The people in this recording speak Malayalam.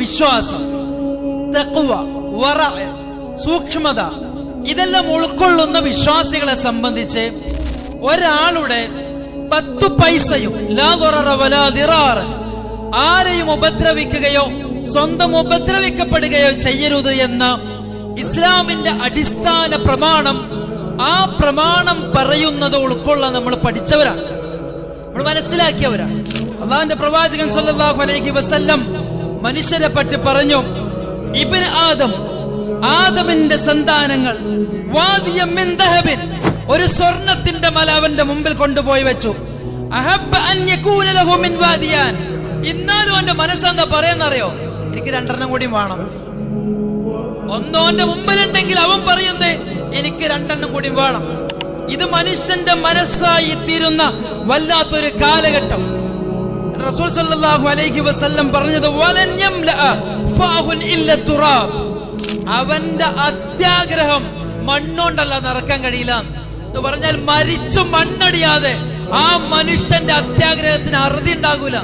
വിശ്വാസം തെക്കുവ വറ സൂക്ഷ്മത ഇതെല്ലാം ഉൾക്കൊള്ളുന്ന വിശ്വാസികളെ സംബന്ധിച്ച് ഒരാളുടെ പത്തു പൈസയും ആരെയും ഉപദ്രവിക്കുകയോ സ്വന്തം ഉപദ്രവിക്കപ്പെടുകയോ ചെയ്യരുത് എന്ന ഇസ്ലാമിന്റെ അടിസ്ഥാന പ്രമാണം ആ പ്രമാണം പറയുന്നത് ഉൾക്കൊള്ളാൻ നമ്മൾ പഠിച്ചവരാണ്. നമ്മൾ മനസ്സിലാക്കിയവരാണ്. അള്ളാഹിന്റെ പ്രവാചകൻ സല്ലല്ലാഹു അലൈഹി വസല്ലം മനുഷ്യരെ പറ്റി പറഞ്ഞു. ഇബിന് ആദം ആദമിന്റെ സന്താനങ്ങൾ ഒരു സ്വർണത്തിന്റെ മല അവന്റെ മുമ്പിൽ കൊണ്ടുപോയി വെച്ചു. ഇന്നാലും മനസ്സെന്താ പറയുന്നറിയോ? എനിക്ക് രണ്ടെണ്ണം കൂടി വേണം. ഒന്നോന്റെ മുമ്പിലുണ്ടെങ്കിൽ അവൻ പറയുന്നേ എനിക്ക് രണ്ടെണ്ണം കൂടി വേണം. ഇത് മനുഷ്യന്റെ മനസ്സായി തീരുന്ന വല്ലാത്തൊരു കാലഘട്ടം. റസൂൽ സല്ലല്ലാഹു അലൈഹി വസല്ലം പറഞ്ഞത് "വലൻ യംലഅ ഫാഹുൻ ഇല്ല തുറാബ്." അവന്റെ അത്യാഗ്രഹം മണ്ണോണ്ടല്ല നിറക്കാൻ കഴിയില്ല എന്ന് പറഞ്ഞാൽ മരിച്ചു മണ്ണടിയാതെ ആ മനുഷ്യന്റെ അത്യാഗ്രഹത്തിന് അറുതി ഉണ്ടാകൂല